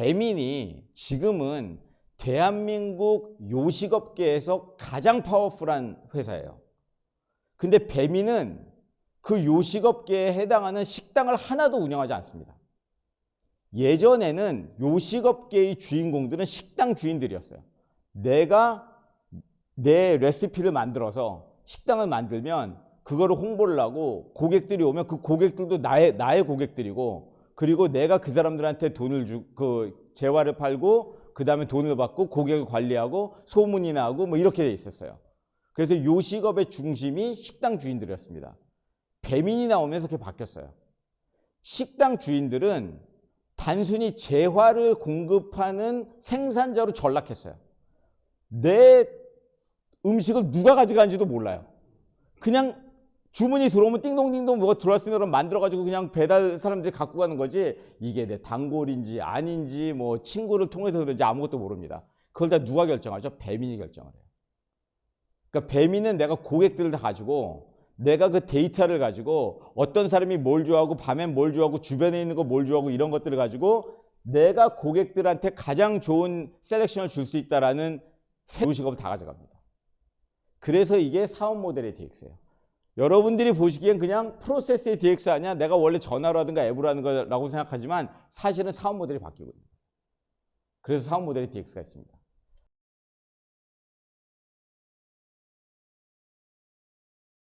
배민이 지금은 대한민국 요식업계에서 가장 파워풀한 회사예요. 근데 배민은 그 요식업계에 해당하는 식당을 하나도 운영하지 않습니다. 예전에는 요식업계의 주인공들은 식당 주인들이었어요. 내가 내 레시피를 만들어서 식당을 만들면 그거를 홍보를 하고 고객들이 오면 그 고객들도 나의 나의 고객들이고 그리고 내가 그 사람들한테 돈을 주 그 재화를 팔고 그 다음에 돈을 받고 고객을 관리하고 소문이 나고 뭐 이렇게 돼 있었어요. 그래서 요식업의 중심이 식당 주인들이었습니다. 배민이 나오면서 그게 바뀌었어요. 식당 주인들은 단순히 재화를 공급하는 생산자로 전락했어요. 내 음식을 누가 가져간지도 몰라요. 그냥 주문이 들어오면 띵동띵동 뭐가 들어왔으면 만들어가지고 그냥 배달 사람들이 갖고 가는 거지 이게 내 단골인지 아닌지 뭐 친구를 통해서 그런지 아무것도 모릅니다. 그걸 다 누가 결정하죠? 배민이 결정을 해요. 그러니까 배민은 내가 고객들을 다 가지고 내가 그 데이터를 가지고 어떤 사람이 뭘 좋아하고 밤엔 뭘 좋아하고 주변에 있는 거 뭘 좋아하고 이런 것들을 가지고 내가 고객들한테 가장 좋은 셀렉션을 줄 수 있다라는 요식업을 다 가져갑니다. 그래서 이게 사업 모델의 DX예요. 여러분들이 보시기엔 그냥 프로세스의 DX 아니야? 내가 원래 전화로 하든가 앱으로 하는 거라고 생각하지만 사실은 사업 모델이 바뀌거든요. 그래서 사업 모델의 DX가 있습니다.